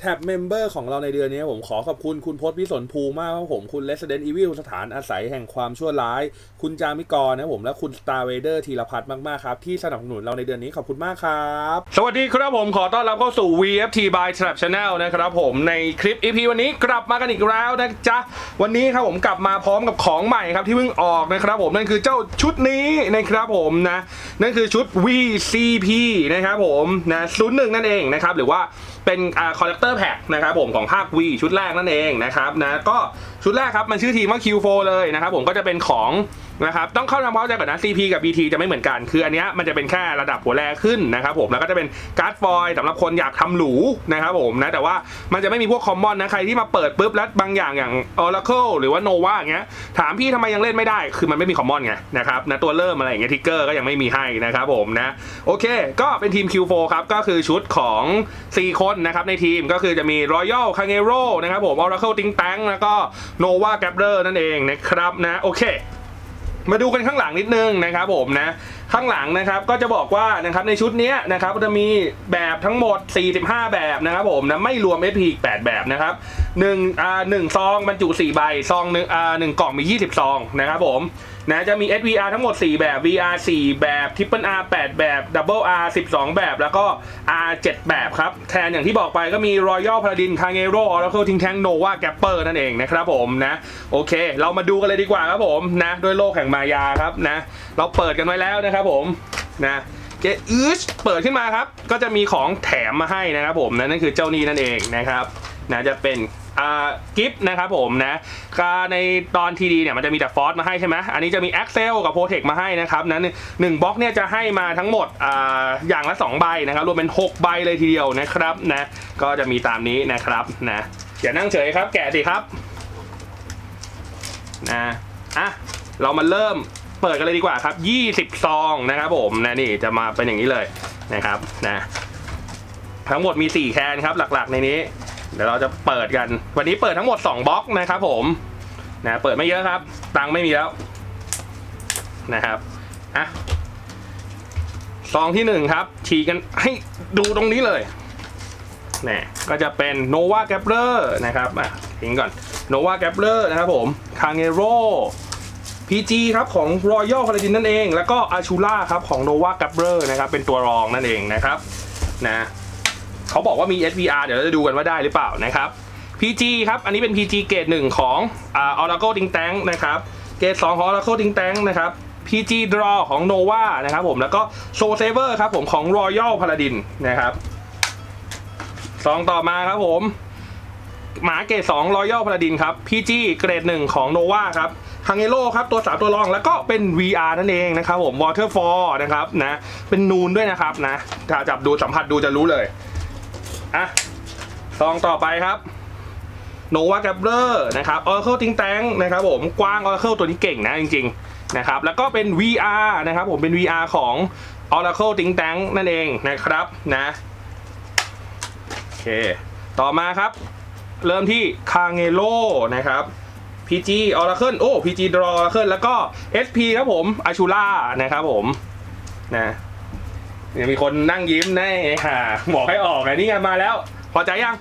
แท็บเมมเบอร์ของเราในเดือนนี้ผมขอขอบคุณ คุณพศพิสนภูมากครับผม คุณ Resident Evil สถานอาศัยแห่งความชั่วร้าย คุณจามิกรนะผมและคุณ Star Vader ธีรพัฒน์มาก ๆ ครับ ที่สนับสนุนเราในเดือนนี้ขอบคุณมากครับ สวัสดีครับผมขอต้อนรับเข้าสู่ VFT by Trap Channel นะครับผมในคลิป EP วันนี้กลับมากันอีกแล้วนะจ๊ะ วันนี้ครับผมกลับมาพร้อมกับของใหม่ครับที่เพิ่งออกนะครับผมนั่นคือเจ้าชุดนี้นะครับผมนะนั่นคือชุด VCP นะครับผมนะศูนย์หนึ่งนั่นเองนะครับหรือว่า เป็นคอลเลกเตอร์แพ็คนะครับผมของภาค V ชุดแรกนั่นเองนะครับนะก็ชุดแรกครับมันชื่อทีมว่า Q4 เลยนะครับผมก็จะเป็นของ นะครับต้องเข้าทำความเข้าใจก่อนนะ CP กับ BT จะไม่เหมือนกัน คืออันเนี้ยมันจะเป็นแค่ระดับหัวแรขึ้นนะครับผมแล้วก็จะเป็นการ์ดฟอยล์สำหรับคนอยากทำหรูนะครับผมนะแต่ว่ามันจะไม่มีพวกคอมมอนนะใครที่มาเปิดปุ๊บแล้วบางอย่างอย่าง Oracle หรือว่า Nova อย่างเงี้ยถามพี่ทำไมยังเล่นไม่ได้ คือมันไม่มีคอมมอนไงนะครับนะตัวเริ่มอะไรอย่างเงี้ยทิกเกอร์ก็ยังไม่มีให้นะครับผมนะโอเค ก็เป็นทีม Q4 ครับก็คือชุดของ 4 คนนะครับในทีมก็คือจะมี Royal c a n g e r o นะครับผม Oracle Ting Tang แล้วก็ Nova g a b r e r นั่นเองนะครับนะโอเค มาดูกันข้างหลังนิดนึงนะครับผมนะข้างหลังนะครับก็จะบอกว่านะครับในชุดนี้นะครับจะมีแบบทั้งหมด 45 แบบนะครับผมนะไม่รวม SP อีก 8 แบบนะครับ1อ่า1ซองบรรจุ 4 ใบซองหนึ่งอ่าหนึ่งกล่องมี 20 ซองนะครับผม นะจะมี SVR ทั้งหมด 4 แบบ VR 4 แบบ Triple R 8 แบบ Double R 12 แบบ แล้วก็ R 7 แบบครับ แทนอย่างที่บอกไปก็มี Royal Paladin c a n g e r o Oracle Ting Tang Nova Gapper นั่นเองนะครับผมนะโอเค เรามาดูกันเลยดีกว่าครับผมนะด้วยโลกแห่งมายาครับนะเราเปิดกันไว้แล้วนะครับผมนะเกอืชเปิดขึ้นมาครับ ก็จะมีของแถมมาให้นะครับผมนะนั่นคือเจ้านี้นั่นเองนะครับนะจะเป็น กิฟต์นะครับผมนะในตอนทีดีเนี่ยมันจะมีแต่ฟอสมาให้ใช่ไหมอันนี้จะมี Excel กับ Protect มาให้นะครับนั้นหนึ่งบล็อกเนี่ยจะให้มาทั้งหมดออย่างละ 2 ใบนะครับรวมเป็น 6 ใบเลยทีเดียวนะครับนะก็จะมีตามนี้นะครับนะอย่านั่งเฉยครับแกะสิครับนะอะเรามาเริ่มเปิดกันเลยดีกว่าครับ 20 ซองนะครับผมนะนี่จะมาเป็นอย่างนี้เลยนะครับนะทั้งหมดมี 4 แคนครับหลักๆในนี้ ดี๋ยวเราจะเปิดกัน วันนี้เปิดทั้งหมด 2บล็อกนะครับผมนะเปิดไม่เยอะครับ ตังไม่มีแล้วนะครับอะซองที่หนึ่งครับ ฉีกกันให้ดูตรงนี้เลยนี่ก็จะเป็น Nova g a b r e r นะครับอะทิ้งก่อน Nova g a b r e r นะครับผม c a n g e r o PG ครับของ Royal Paladin นั่นเอง แล้วก็ Ashura ครับของ Nova g a b r e r นะครับเป็นตัวรองนั่นเองนะครับนะ เขาบอกว่ามี SVR เดี๋ยวเราจะดูกันว่าได้หรือเปล่านะครับ PG ครับ อันนี้เป็น PG เกรด1ของอ่า Oracle Ting Tang นะครับ เกรด2ของ Oracle Ting Tang นะครับ PG Draw ของ Nova นะครับผม แล้วก็ Soul Saver ครับผมของ Royal Paladin นะครับซองต่อมาครับผม หมาเกรด2 Royal Paladin ครับ PG เกรด1ของ Nova ครับฮังเ e โ o ครับตัว 3 ตัวรองแล้วก็เป็น VR นั่นเองนะครับผม Waterfall นะครับนะเป็นนูนด้วยนะครับนะถ้าจับดูสัมผัสดูจะรู้เลย อะซองต่อไปครับโนวาแกเบอร์นะครับ Oracle ติงแตงนะครับผมกว้าง Oracle ตัวนี้เก่งนะจริงๆนะครับแล้วก็เป็น VR นะครับผมเป็น VR ของ Oracle ติงแตงนั่นเองนะครับนะโอเค ต่อมาครับ เริ่มที่ c a n g e l o นะครับ PG Oracle โอ้ PG Draw Oracle แล้วก็ SP ครับผม Ashura นะครับผมนะ เนี่ยมีคนนั่งยิ้มนะไอ้ห่าบอกให้ออกไงนี่ไงมาแล้ว พอใจยัง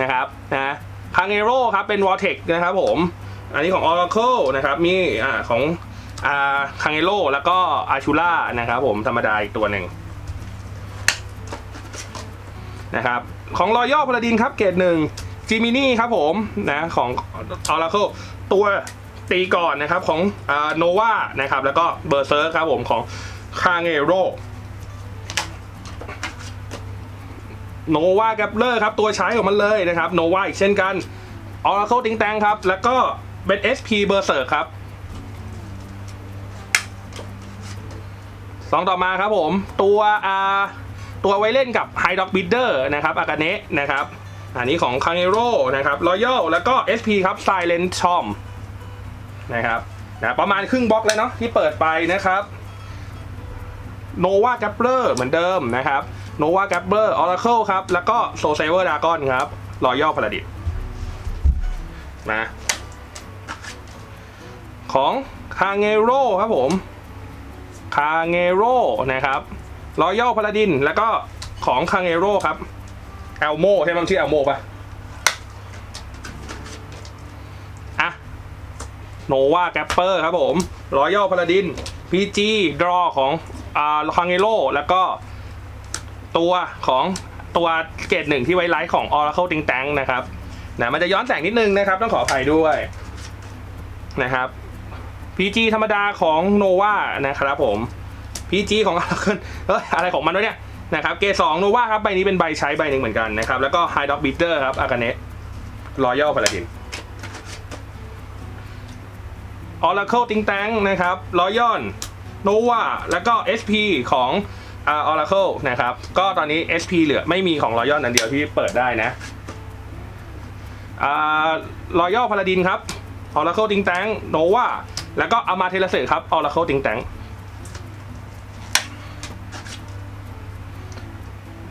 นะครับนะคางเอโรครับเป็น v o r t e x นะครับผม อันนี้ของ Oracle นะครับ มีอ่าของอ่าคางเอโรแล้วก็อาชูล่านะครับผมธรรมดาอีกตัวหนึ่งนะครับของ Royal Paladin ครับเกรดหนึ่งจิมินี่ครับผมนะของ Oracle ตัวตีก่อนนะครับของอ่าโนวานะครับแล้วก็เบอร์เซอร์ครับผมของคางเอโร โนวาแกปเลอร์ครับ ตัวใช้ของมันเลยนะครับโนวาอีกเช่นกัน Oracle ติงแตงครับ แล้วก็เป็น SP เบอร์เซอร์ครับสองต่อมาครับผม ตัวอาตัวไว้เล่นกับ High Dog Bidder นะครับอากาเนะนะครับ อันนี้ของ c a n g e r o นะครับ Royal แล้วก็ SP ครับ Silent Chom นะครับนะประมาณครึ่งบล็อกเลยเนาะที่เปิดไปนะครับโนวาแกปเลอร์เหมือนเดิมนะครับ โนวาแกปเ e อร์ออร์เคิลครับ แล้วก็โซเซเวอร์ดากอนครับรอยัลพาราดินะของคาเงโรครับผมคาเงโรนะครับรอยัลพาราดิน แล้วก็ของคาเงโรครับแอลโมใช่ไหมชื่อแอลโมปะอะโนวาแกปเปอร์ครับผมรอยัลพาราดินพีจีดรอของอ่าคังเอโลแล้วก็ ตัวของตัวเกรดหนึ่งที่ไว้ไลท์ของ Oracle ติงแตงนะครับนะมันจะย้อนแสงนิดนึงนะครับ ต้องขออภัยด้วยนะครับ PG ธรรมดาของโนวานะครับผม PG ของ Oracle เฮ้ยอะไรของมันวะเนี่ยนะครับเกรดสองโนวาครับใบนี้เป็นใบใช้ใบหนึ่งเหมือนกันนะครับ แล้วก็ High Dog Beater ครับอากาเนะรอยัลพาราดิน Oracle ติงแตงนะครับรอยัลโนวาแล้วก็ SP ของ อ่า Oracle นะครับ ก็ตอนนี้ SP เหลือไม่มีของรอยัลอันเดียวที่เปิดได้นะอ่ารอยัลพาราดินครับ Oracle ติงแตงโนวาแล้วก็อามาเทเลเซครับ Oracle ติงแตง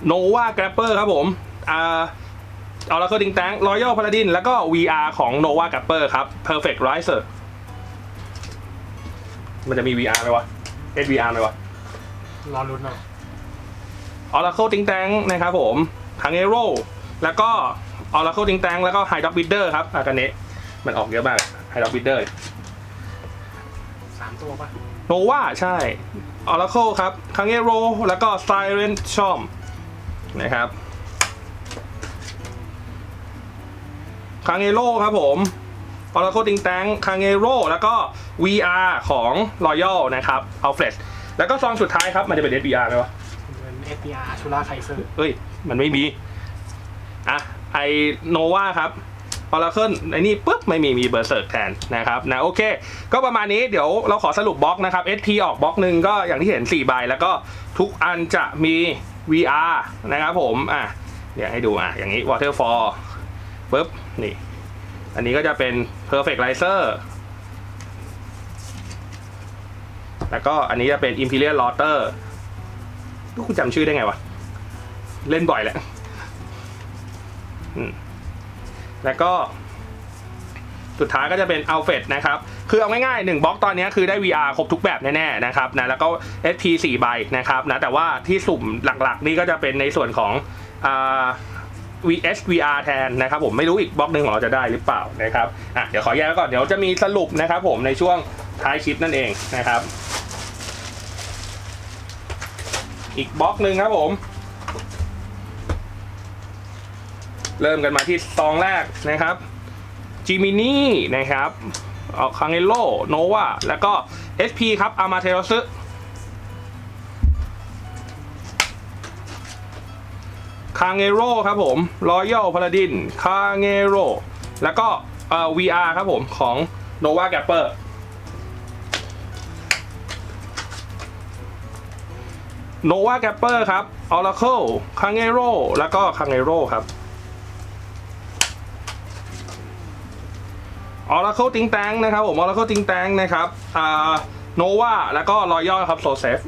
โนวาแกรปเปอร์ครับผมอ่า Oracle ติงแตงรอยัลพาราดินแล้วก็ VR ของ Nova g a p p e r ครับ Perfect Riser มันจะมี VR ไหมวะ SVR ไหมวะ รอลุ้นเอา Oracle ติงแตงนะครับผมทางเอโรแล้วก็ Oracle ติงแตงแล้วก็ High Dog Bidder ครับอากาเนะมันออกเยอะมาก High Dog Bidder สามตัวป่ะโนวาใช่ Oracle ครับคังเอโรแล้วก็ Siren c h o m นะครับคังเอโรครับผม Oracle ติงแตงคังเอโรแล้วก็ VR ของ Royal นะครับ Alfred แล้วก็ซองสุดท้ายครับ มันจะเป็น SVR ไหมวะ เป็น SPR ชูราไคเซอร์เอ้ย มันไม่มี อะ ไอโนวาครับ Oracle ไอ้นี่ปุ๊บไม่มีมีเบอร์เซิร์กแทนนะครับนะโอเค ก็ประมาณนี้เดี๋ยวเราขอสรุปบล็อกนะครับ SP ออกบล็อกหนึ่งก็อย่างที่เห็น4ใบแล้วก็ทุกอันจะมี VR นะครับผม อะ เดี๋ยวให้ดูอะ อย่างนี้ Waterfall ปุ๊บ นี่ อันนี้ก็จะเป็น Perfect Riser แล้วก็อันนี้จะเป็น Imperial Lauter ก็คุณจำชื่อได้ไงวะ เล่นบ่อยแหละแล้วก็ สุดท้ายก็จะเป็น a l f r e d นะครับ คือเอาง่ายๆ1บล็อกตอนนี้คือได้ VR ครบทุกแบบแน่ๆนะครับนะแล้วก็ SP 4ใบนะครับนะแต่ว่าที่สุ่มหลักๆ นี่ก็จะเป็นในส่วนของอ่า VS VR แทนนะครับผมไม่รู้อีกบล็อกหนึ่งของเราจะได้หรือเปล่านะครับอะเดี๋ยวขอแยกไว้ก่อนเดี๋ยวจะมีสรุปนะครับผมในช่วงท้ายคลิปนั่นเองนะครับ อีกบล็อกหนึ่งครับผม เริ่มกันมาที่ซองแรกนะครับจิมินี่นะครับออกคังเอโลโนวาแล้วก็ SP ครับอามาเทโรซึคางเอโรครับผมรอยัลพาราดินคางเอโรแล้วก็เอ่อ VR ครับผมของ Nova g a p p e r โนวาแกปเปอร์ครับ Oracle คังเอโรแล้วก็คังเอโรครับ Oracle ติงแตงนะครับผม Oracle ติงแตงนะครับอ่าโนวาแล้วก็รอยัลครับโซเซฟ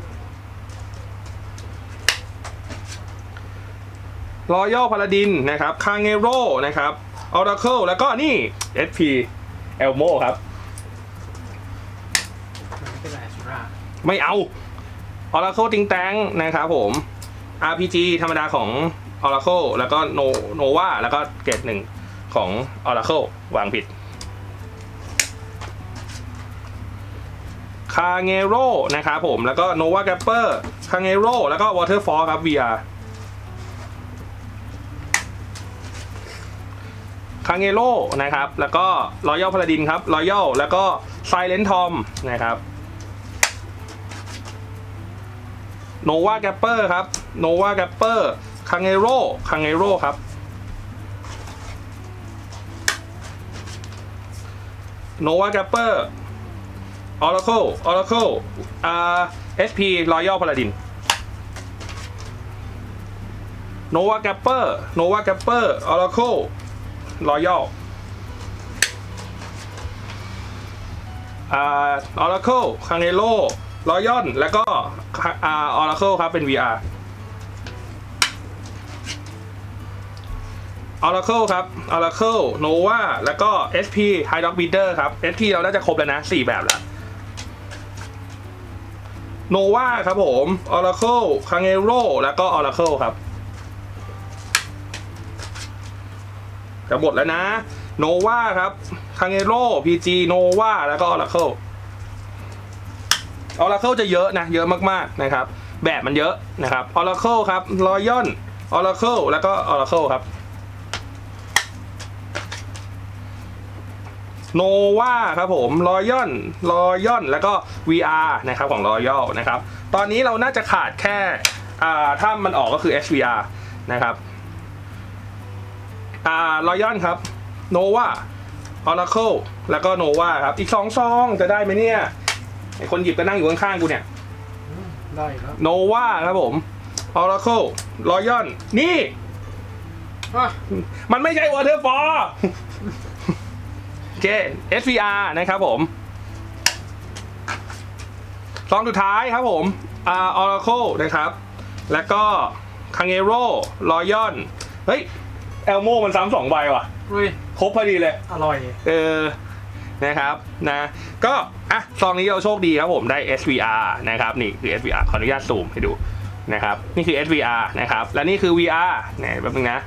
รอยัลพาราดินนะครับคังเอโรนะครับ Oracle แล้วก็นี่ SP Elmo ครับมันไม่เป็นไรชูราไม่เอา Oracle t i n g t a n g นะครับผม RPG ธรรมดาของ Oracle แล้วก็ Nova แล้วก็เกรดหนึ่งของ Oracle วางผิดคาเงโร่นะครับผม แล้วก็โนวาแกปเปอร์คาเงโรแล้วก็วอเตอร์ฟอลครับ VR คาเงโร่นะครับ แล้วก็รอยัลพาราดินครับรอยัลแล้วก็ไซเลนทอมนะครับ โนวาแกปเปอร์ครับโนวาแกปเปอร์คังเอโร่คังเอโร่ครับโนวาแกปเปอร์ออร์เคิลออร์เคิลอ่าเอสพีรอยัลพาราดินโนวาแกปเปอร์โนวาแกปเปอร์ออร์เคิลรอยัลอ่าออร์เคิลคังเอโร่ รอยัลแล้วก็อ่าออร์เคิลครับเป็น VR Oracle ครับ Oracle Nova แล้วก็ SP High Dog Bidder ครับ SP เราน่าจะครบแล้วนะ 4 แบบแล้ว Nova ครับผม Oracle c a n g e r o แล้วก็ Oracle ครับ จะหมดแล้วนะโนวาครับคังเอโร่พีจีโนวาแล้วก็อ อร์เคิลออร์เคิลจะเยอะนะ เยอะมากๆนะครับ แบบมันเยอะนะครับออร์เคิลครับรอยอนออร์เคิลแล้วก็ออร์เคิลครับโนวาครับผมรอยอนรอยอนแล้วก็ VR นะครับของรอยอนะครับ ตอนนี้เราน่าจะขาดแค่ถ้ามันออกก็คือ SVR นะครับอ่ารอยอนครับโนวาออร์เคิลแล้วก็โนวาครับ อีกสองซองจะได้ไหมเนี่ย ไอคนหยิบก็นั่งอยู่ข้างๆกูเนี่ยอืมได้แล้วโนวาครับผมออร์เคิลรอยอน นี่ อะมันไม่ใช่วอเตอร์ฟอร์โอเค SVR นะครับผม ซองสุดท้ายครับผมอ่าออร์เคิลนะครับ แล้วก็คังเอโร่รอยอนเฮ้ยแอลโมมันซ้ำสองใบว่ะอุ้ย ครบพอดีเลย อร่อย เออ นะครับ นะ ก็ อะซองนี้เราโชคดีครับผมได้ SVR นะครับนี่คือ SVR ขออนุญาตซูมให้ดูนะครับนี่คือ SVR นะครับและนี่คือ VR เนี่ยแป๊บนึงนะ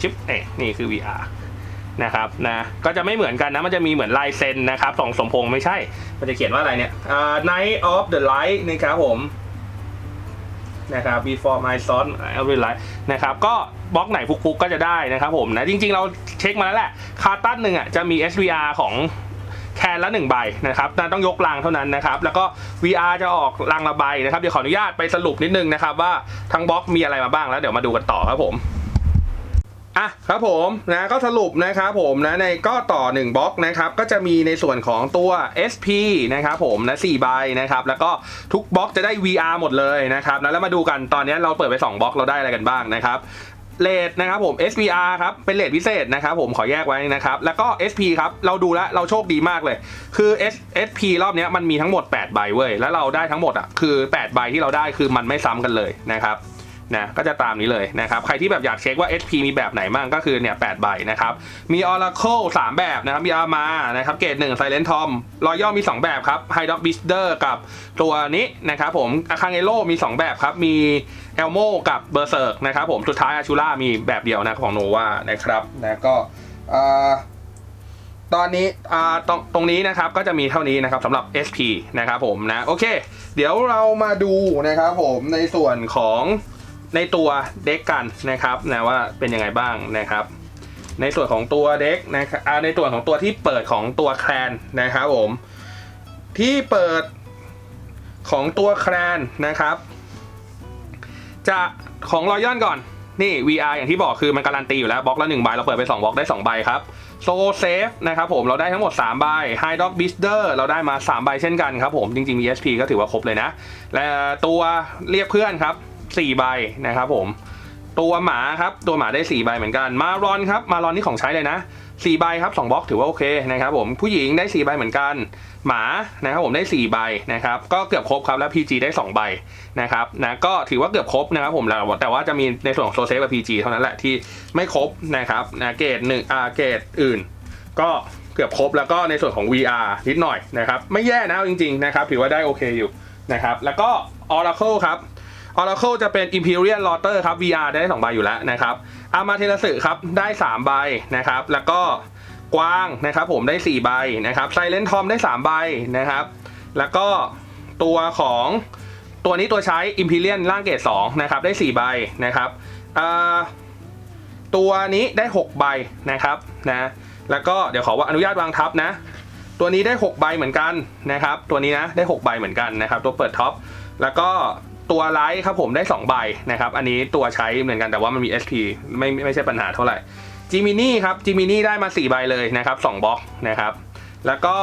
ชิปเอ๊นี่คือ VR นะครับนะก็จะไม่เหมือนกันนะมันจะมีเหมือนลายเซ็นนะครับสองสมพงษ์ไม่ใช่ มันจะเขียนว่าอะไรเนี่ยอ่า Night of the Light นะครับผมนะครับ before my son every light นะครับก็บล็อกไหนฟุกๆก็จะได้นะครับผมนะจริงๆเราเช็คมาแล้วแหละคาร์ตั้นหนึ่งอะจะมี SVR ของ แคนละหนึ่งใบนะครับต่ต้องยกรางเท่านั้นนะครับ แล้วก็ VR จะออกรางละใบนะครับ เดี๋ยวขออนุญาตไปสรุปนิดนึงนะครับว่าทั้งบล็อกมีอะไรมาบ้างแล้วเดี๋ยวมาดูกันต่อครับผมอะครับผมนะก็สรุปนะครับผมนะในก็ต่อ 1บล็อกนะครับก็จะมีในส่วนของตัว SP นะครับผมนะ4ใบนะครับแล้วก็ทุกบล็อกจะได้ VR หมดเลยนะครับนะแล้วมาดูกันตอนนี้เราเปิดไป 2บล็อกเราได้อะไรกันบ้างนะครับ เลทนะครับผม SPR ครับ เป็นเลทพิเศษนะครับผมขอแยกไว้นะครับ แล้วก็ SP ครับ เราดูแล้วเราโชคดีมากเลย คือ S SP รอบนี้มันมีทั้งหมด 8 ใบเว้ย แล้วเราได้ทั้งหมดอะ คือ 8 ใบที่เราได้คือมันไม่ซ้ำกันเลยนะครับ นะก็จะตามนี้เลยนะครับ ใครที่แบบอยากเช็คว่า SP มีแบบไหนบ้างก็คือเนี่ย8ใบนะครับ มี Oracle 3 แบบนะครับ มี Arma นะครับ เกรด1 Silent Tom Royal มี 2 แบบครับ h i Dog Builder กับตัวนี้นะครับผม a k a n g e l o มี 2 แบบครับ มี Elmo กับ Berserk นะครับผมสุดท้าย Ashura มีแบบเดียวนะของ Nova นะครับนะก็ตอนนี้ตรงตรงนี้นะครับก็จะมีเท่านี้นะครับสำหรับ SP นะครับผมนะโอเค เดี๋ยวเรามาดูนะครับผมในส่วนของ ในตัวเด็กกันนะครับนะว่าเป็นยังไงบ้างนะครับ ในส่วนของตัวเด็กนะครับในส่วนของตัวที่เปิดของตัวแคลนนะครับผมที่เปิดของตัวแคลนนะครับ จะของรอยอนก่อนนี่ VR อย่างที่บอกคือมันการันตีอยู่แล้วบล็อกละ1ใบเราเปิดไป2บล็อกได้2ใบครับโซเซฟนะครับผมเราได้ทั้งหมด3ใบ High Dog b i s t e r เราได้มา3ใบเช่นกันครับผมจริงๆ ESP ก็ถือว่าครบเลยนะ และตัวเรียกเพื่อนครับ 4ใบนะครับผม ตัวหมาครับ ตัวหมาได้ 4 ใบเหมือนกัน มารอนครับ มารอนนี่ของใช้เลยนะ4ใบครับ2บล็อกถือว่าโอเคนะครับผม ผู้หญิงได้ 4 ใบเหมือนกัน หมานะครับผมได้ 4 ใบนะครับ ก็เกือบครบครับแล้ว PG ได้ 2 ใบนะครับนะก็ถือว่าเกือบครบนะครับผมแล้วแต่ว่าจะมีในส่วนของโซเซฟกับ PG เท่านั้นแหละที่ไม่ครบนะครับนะเกรดหนึ่งอาเกรดอื่น ก็เกือบครบแล้วก็ในส่วนของ VR นิดหน่อยนะครับ ไม่แย่นะจริงๆนะครับถือว่าได้โอเคอยู่นะครับแล้วก็ Oracle ครับ Oracle จะเป็น Imperial Lotter ครับ VR ได้2ใบอยู่แล้วนะครับอามาเทลสึครับได้3ใบนะครับแล้วก็กว้างนะครับผมได้ 4 ใบนะครับ Silent Tom ได้ 3 ใบนะครับ แล้วก็ตัวของตัวนี้ตัวใช้ Imperial ร่างเกรด2นะครับได้ 4 ใบนะครับตัวนี้ได้ 6 ใบนะครับนะแล้วก็เดี๋ยวขอว่าอนุญาตวางทับนะตัวนี้ได้ 6 ใบเหมือนกันนะครับ ตัวนี้นะได้ 6 ใบเหมือนกันนะครับ ตัวเปิดท็อป แล้วก็ ตัวไลท์ครับผมได้2ใบนะครับ อันนี้ตัวใช้เหมือนกันแต่ว่ามันมี SP ไม่ไม่ใช่ปัญหาเท่าไหร่จิมินี่ครับจิมินี่ได้มา 4 ใบเลยนะครับ2บล็อกนะครับ แล้วก็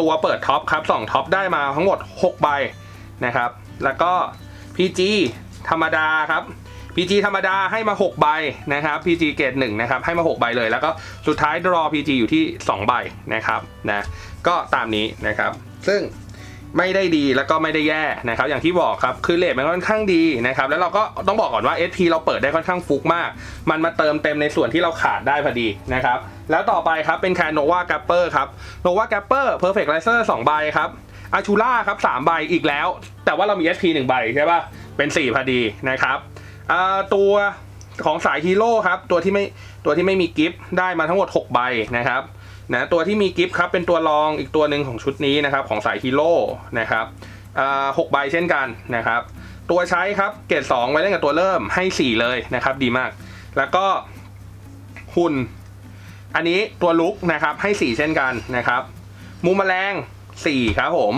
ตัวเปิดท็อปครับ2ท็อปได้มาทั้งหมด 6 ใบนะครับ แล้วก็ PG ธรรมดาครับ PG ธรรมดาให้มา 6 ใบนะครับ PG เกรด1นะครับให้มา 6 ใบเลย แล้วก็สุดท้ายรอ PG อยู่ที่ 2 ใบนะครับนะก็ตามนี้นะครับ ซึ่ง ไม่ได้ดีแล้วก็ไม่ได้แย่นะครับอย่างที่บอกครับคือเลทมันค่อนข้างดีนะครับแล้วเราก็ต้องบอกก่อนว่า SP เราเปิดได้ค่อนข้างฟุกมาก มันมาเติมเต็มในส่วนที่เราขาดได้พอดีนะครับแล้วต่อไปครับเป็นแคน Nova Gapper ครับ Nova Gapper Perfect Riser 2ใบครับอาชูล่าครับ3ใบอีกแล้ว แต่ว่าเรามี SP 1 ใบใช่ป่ะเป็น 4 พอดีนะครับตัวของสายฮีโร่ครับตัวที่ไม่ตัวที่ไม่มีกิฟต์ได้มาทั้งหมด 6 ใบนะครับ นะตัวที่มีกิฟต์ครับเป็นตัวรองอีกตัวหนึ่งของชุดนี้นะครับของสายฮีโร่นะครับหกใบเช่นกันนะครับ ตัวใช้ครับเกรด2ไว้เล่นกับตัวเริ่มให้ 4 เลยนะครับดีมาก แล้วก็หุ่น อันนี้ตัวลุกนะครับให้ 4 เช่นกันนะครับมูมแมลง 4 ครับผม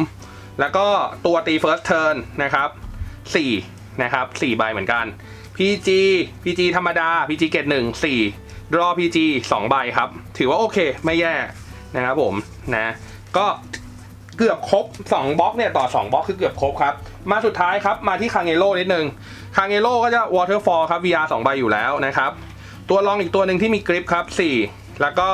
แล้วก็ตัวตี first turn นะครับ4นะครับ4ใบเหมือนกัน PG PG ธรรมดา PG เกรด1 4 draw PG 2 ใบครับ ถือว่าโอเคไม่แย่นะครับผมนะก็เกือบครบ 2บล็อกเนี่ยต่อ 2บล็อกคือเกือบครบครับ มาสุดท้ายครับ มาที่คางเอโ o นิดนึงคางเอโ o ก็จะ waterfall ครับ VR 2 ใบอยู่แล้วนะครับ ตัวรองอีกตัวหนึ่งที่มีกริปครับ 4 แล้วก็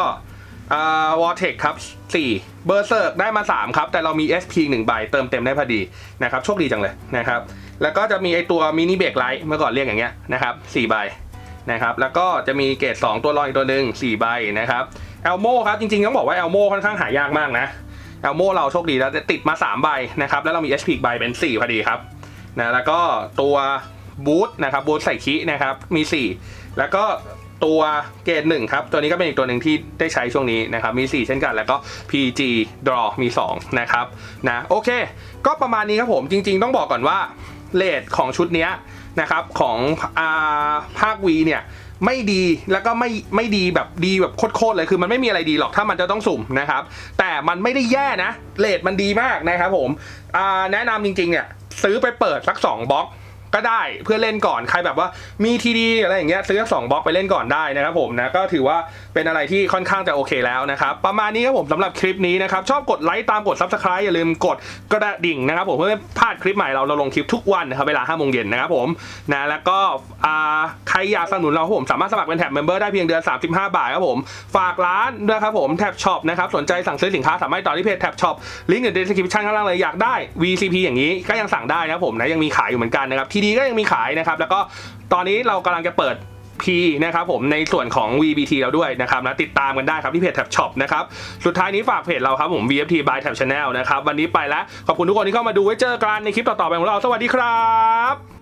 วอเทคครับ 4 เบอร์เซิร์กได้มา 3 ครับ แต่เรามี SP อีหนึ่งใบเติมเต็มได้พอดีนะครับโชคดีจังเลยนะครับ แล้วก็จะมีไอตัวมินิเบรกไลท์เมื่อก่อนเรียกอย่างเงี้ยนะครับ4ใบ นะครับแล้วก็จะมีเกรด2 ตัวรองอีกตัวหนึ่ง4ใบนะครับแอลโมครับจริงๆต้องบอกว่าแอลโมค่อนข้างหายากมากนะแอลโมเราโชคดีแล้วติดมา 3 ใบนะครับแล้วเรามี SP อีใบเป็น 4 พอดีครับนะแล้วก็ตัวบูทนะครับบูทใส่คินะครับมี 4 แล้วก็ตัวเกรดหนึ่งครับ ตัวนี้ก็เป็นอีกตัวหนึ่งที่ได้ใช้ช่วงนี้นะครับ มี 4 เช่นกันแล้วก็ PG draw มี 2 นะครับนะโอเค ก็ประมาณนี้ครับผมจริง ๆ ต้องบอกก่อนว่าเลทของชุดเนี้ย นะครับของอาภาควีเนี่ยไม่ดีแล้วก็ไม่ไม่ดีแบบดีแบบโคตรๆเลยคือมันไม่มีอะไรดีหรอกถ้ามันจะต้องสุ่มนะครับ แต่มันไม่ได้แย่นะเลทมันดีมากนะครับผมอาแนะนำจริงๆเนี่ยซื้อไปเปิดสัก 2บล็อก ก็ได้เพื่อเล่นก่อนใครแบบว่ามีทีดีอะไรอย่างเงี้ยซื้อสองบล็อกไปเล่นก่อนได้นะครับผมนะก็ถือว่าเป็นอะไรที่ค่อนข้างจะโอเคแล้วนะครับประมาณนี้ครับผมสำหรับคลิปนี้นะครับชอบกดไลค์ตามกด subscribe อย่าลืมกดกระดิ่งนะครับผมเพื่อไม่พลาดคลิปใหม่เราเราลงคลิปทุกวันนะครับเวลา5โมงเย็นนะครับผมนะแล้วก็ใครอยากสนับสนุนเราผมสามารถสมัครเป็นแท็บเมมเบอร์ได้เพียงเดือน35 บาทครับผมฝากร้านด้วยครับผมแท็บช็อปนะครับสนใจสั่งซื้อสินค้าสามารถต่อที่เพจแท็บช็อปลิงก์อยู่ใน description ข้างล่างเลยอยากได้ VCP อย่างนี้ก็ยังสั่งได้นะครับผมนะยังมีขายอยู่เหมือนกันนะครับทีดีก็ยังมีขายนะครับ แล้วก็ตอนนี้เรากำลังจะเปิด P นะครับผมในส่วนของ VBT เราด้วยนะครับนะติดตามกันได้ครับที่เพจแท็บช็อปนะครับสุดท้ายนี้ฝากเพจเราครับผม VFT by Tab Channel นะครับวันนี้ไปแล้ว ขอบคุณทุกคนที่เข้ามาดูไว้เจอกันในคลิปต่อๆไปของเรา สวัสดีครับ